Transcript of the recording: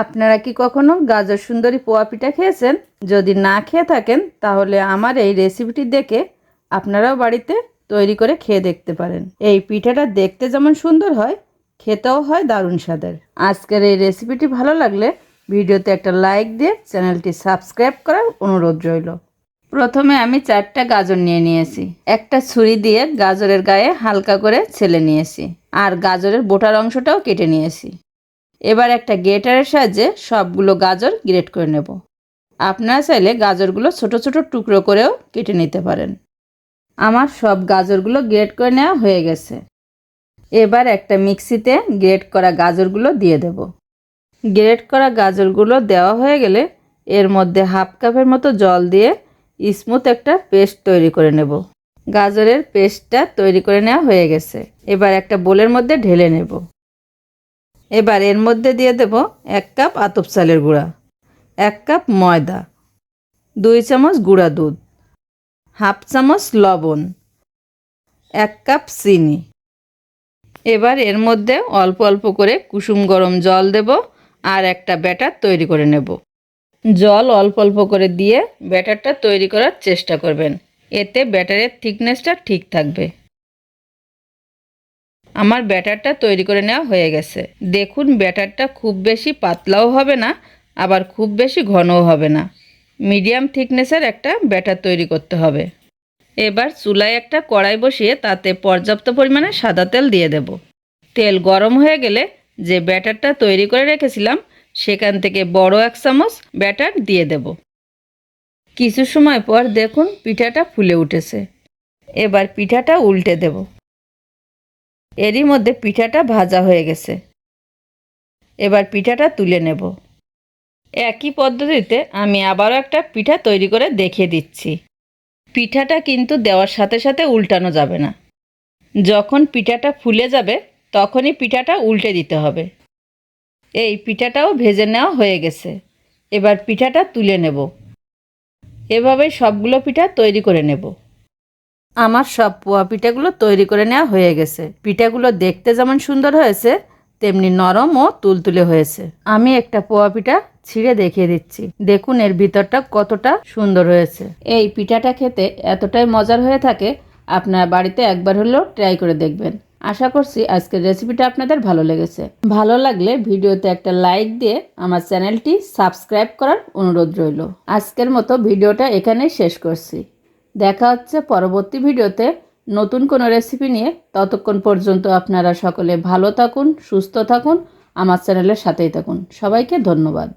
আপনারা কি কখনো গাজর সুন্দরী পোয়া পিঠা খেয়েছেন? যদি না খেয়ে থাকেন, তাহলে আমার এই রেসিপিটি দেখে আপনারাও বাড়িতে তৈরি করে খেয়ে দেখতে পারেন। এই পিঠাটা দেখতে যেমন সুন্দর হয়, খেতেও হয় দারুণ স্বাদের। আজকের এই রেসিপিটি ভালো লাগলে ভিডিওতে একটা লাইক দিয়ে চ্যানেলটি সাবস্ক্রাইব করার অনুরোধ রইল। প্রথমে আমি চারটা গাজর নিয়ে নিয়েছি। একটা ছুরি দিয়ে গাজরের গায়ে হালকা করে ছেলে নিয়েছি। আর গাজরের বোটার অংশটাও কেটে নিয়েছি। এবার একটা গ্রেটারের সাহায্যে সবগুলো গাজর গ্রেট করে নেব। আপনারা চাইলে গাজরগুলো ছোট ছোট টুকরো করেও কেটে নিতে পারেন। আমার সব গাজরগুলো গ্রেট করে নেওয়া হয়ে গেছে। এবার একটা মিক্সিতে গ্রেট করা গাজরগুলো দিয়ে দেব। গ্রেট করা গাজরগুলো দেওয়া হয়ে গেলে এর মধ্যে হাফ কাপের মতো জল দিয়ে স্মুথ একটা পেস্ট তৈরি করে নেব। গাজরের পেস্টটা তৈরি করে নেওয়া হয়ে গেছে। এবার একটা বোলের মধ্যে ঢেলে নেব। এবার এর মধ্যে দিয়ে দেব এক কাপ আতপ চালের গুঁড়া, এক কাপ ময়দা, দুই চামচ গুঁড়া দুধ, হাফ চামচ লবণ, এক কাপ চিনি। এবার এর মধ্যে অল্প অল্প করে কুসুম গরম জল দেব আর একটা ব্যাটার তৈরি করে নেব। জল অল্প অল্প করে দিয়ে ব্যাটারটা তৈরি করার চেষ্টা করবেন। এতে ব্যাটারের থিকনেসটা ঠিক থাকবে। আমার ব্যাটারটা তৈরি করে নেওয়া হয়ে গেছে। দেখুন, ব্যাটারটা খুব বেশি পাতলাও হবে না, আবার খুব বেশি ঘনও হবে না। মিডিয়াম থিকনেসের একটা ব্যাটার তৈরি করতে হবে। এবার চুলায় একটা কড়াই বসিয়ে তাতে পর্যাপ্ত পরিমাণে সাদা তেল দিয়ে দেব। তেল গরম হয়ে গেলে যে ব্যাটারটা তৈরি করে রেখেছিলাম, সেখান থেকে বড় এক চামচ ব্যাটার দিয়ে দেব। কিছু সময় পর দেখুন, পিঠাটা ফুলে উঠেছে। এবার পিঠাটা উল্টে দেব। এরই মধ্যে পিঠাটা ভাজা হয়ে গেছে। এবার পিঠাটা তুলে নেব। একই পদ্ধতিতে আমি আবারও একটা পিঠা তৈরি করে দেখিয়ে দিচ্ছি। পিঠাটা কিন্তু দেওয়ার সাথে সাথে উল্টানো যাবে না। যখন পিঠাটা ফুলে যাবে, তখনই পিঠাটা উল্টে দিতে হবে। এই পিঠাটাও ভেজে নেওয়া হয়ে গেছে। এবার পিঠাটা তুলে নেব। এভাবেই সবগুলো পিঠা তৈরি করে নেব। আমার সব পোয়া পিঠাগুলো তৈরি করে নেওয়া হয়ে গেছে। পিঠাগুলো দেখতে যেমন সুন্দর হয়েছে, তেমনি নরম ও তুলতুলে হয়েছে। আমি একটা পোয়া পিঠা ছিঁড়ে দেখিয়ে দিচ্ছি। দেখুন এর ভিতরটা কতটা সুন্দর হয়েছে। এই পিঠাটা খেতে এতটাই মজার হয়ে থাকে, আপনার বাড়িতে একবার হলেও ট্রাই করে দেখবেন। আশা করছি আজকের রেসিপিটা আপনাদের ভালো লেগেছে। ভালো লাগলে ভিডিওতে একটা লাইক দিয়ে আমার চ্যানেলটি সাবস্ক্রাইব করার অনুরোধ রইল। আজকের মতো ভিডিওটা এখানেই শেষ করছি। দেখা হচ্ছে পরবর্তী ভিডিওতে। নতুন কোনো রেসিপি নিয়ে ততক্ষণ পর্যন্ত আপনারা সকলে ভালো থাকুন, সুস্থ থাকুন, আমার চ্যানেলের সাথেই থাকুন। সবাইকে ধন্যবাদ।